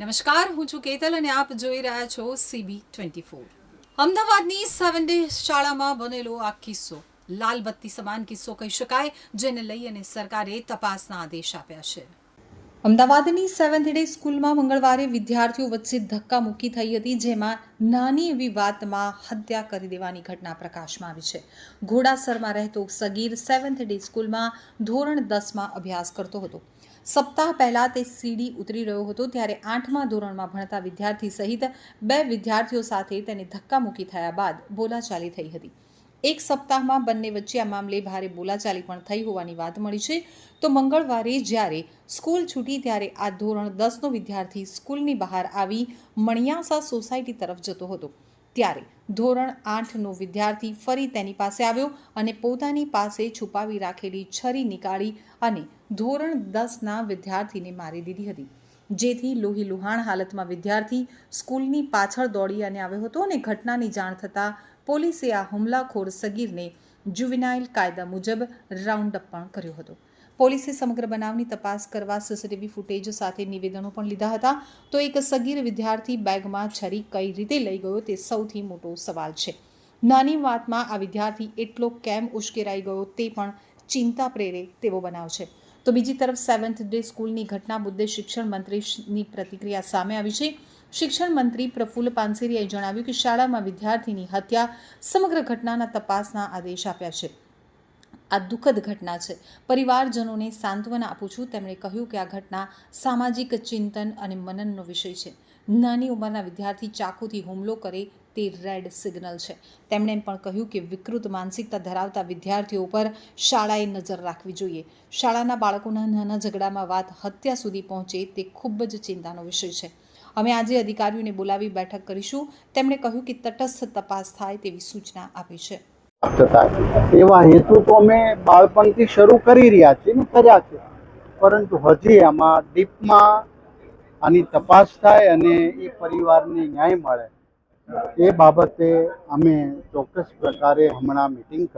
નમસ્કાર, હું છું કેતલ અને આપ જોઈ રહ્યા છો સીબી ટ્વેન્ટી ફોર અમદાવાદની સેવન ડે શાળામાં બનેલો આ કિસ્સો લાલ બત્તી સમાન કિસ્સો કહી શકાય, જેને લઈ અને સરકારે તપાસના આદેશ આપ્યા છે. અમદાવાદની સેવન્થ ડે સ્કૂલમાં મંગળવારે વિદ્યાર્થીઓ વચ્ચે ધક્કામુક્કી થઈ હતી, જેમાં નાની એવી વાતમાં હત્યા કરી દેવાની ઘટના પ્રકાશમાં આવી છે. ઘોડાસરમાં રહેતો સગીર સેવન્થ ડે સ્કૂલમાં ધોરણ દસમાં અભ્યાસ કરતો હતો. સપ્તાહ પહેલાં તે સીડી ઉતરી રહ્યો હતો, ત્યારે આઠમા ધોરણમાં ભણતા વિદ્યાર્થી સહિત બે વિદ્યાર્થીઓ સાથે તેને ધક્કામુક્કી થયા બાદ બોલાચાલી થઈ હતી. એક સપ્તાહમાં બંને વચ્ચે આ મામલે ભારે બોલાચાલી પણ થઈ હોવાની વાત મળી છે. તો મંગળવારે જ્યારે સ્કૂલ છૂટી ત્યારે આ ધોરણ દસનો વિદ્યાર્થી સ્કૂલની બહાર આવી મણિયાસા સોસાયટી તરફ જતો હતો. ત્યારે ધોરણ આઠનો વિદ્યાર્થી ફરી તેની પાસે આવ્યો અને પોતાની પાસે છુપાવી રાખેલી છરી નીકાળી અને ધોરણ દસના વિદ્યાર્થીને મારી દીધી હતી. જેથી લોહી લુહાણ હાલતમાં વિદ્યાર્થી સ્કૂલની પાછળ દોડી અને આવ્યો હતો અને ઘટનાની જાણ થતાં પોલીસે આ હુમલાખોર સગીરને જુવિનાઇલ કાયદા મુજબ રાઉન્ડ અપ પણ કર્યો હતો. પોલીસે સમગ્ર બનાવની તપાસ કરવા સીસીટીવી ફૂટેજ સાથે નિવેદનો પણ લીધા હતા. તો એક સગીર વિદ્યાર્થી બેગમાં છરી કઈ રીતે લઈ ગયો તે સૌથી મોટો સવાલ છે. નાની વાતમાં આ વિદ્યાર્થી એટલો કેમ ઉશ્કેરાઈ ગયો તે પણ ચિંતા પ્રેરે તેવો બનાવ છે. તો બીજી તરફ સેવન્થ ડે સ્કૂલની ઘટના મુદ્દે શિક્ષણ મંત્રીની પ્રતિક્રિયા સામે આવી છે. શિક્ષણ મંત્રી પ્રફુલ્લ પાનસેરિયાએ જણાવ્યું કે શાળામાં વિદ્યાર્થીની હત્યા સમગ્ર ઘટનાના તપાસના આદેશ આપ્યા છે. આ દુઃખદ ઘટના છે. પરિવારજનોને સાંત્વના આપું છું. તેમણે કહ્યું કે આ ઘટના સામાજિક ચિંતન અને મનનનો વિષય છે. નાની ઉંમરના વિદ્યાર્થી ચાકુથી હુમલો કરે તે રેડ સિગ્નલ છે. તેમણે એમ પણ કહ્યું કે વિકૃત માનસિકતા ધરાવતા વિદ્યાર્થીઓ પર શાળાએ નજર રાખવી જોઈએ. શાળાના બાળકોના નાના ઝઘડામાં વાત હત્યા સુધી પહોંચે તે ખૂબ જ ચિંતાનો વિષય છે. અમે આજે અધિકારીઓને બોલાવી બેઠક કરીશું. તેમણે કહ્યું કે તટસ્થ તપાસ થાય તેવી સૂચના આપી છે. એવા હેતુ તો અમે બાળપણથી શરૂ કરી રહ્યા છીએ ને કર્યા છે. પરંતુ હજી આમાં ડીપમાં આની તપાસ થાય અને એ પરિવારને ન્યાય મળે. એ બાબતે અમે ચોક્કસ પ્રકારે હમણાં મિટિંગ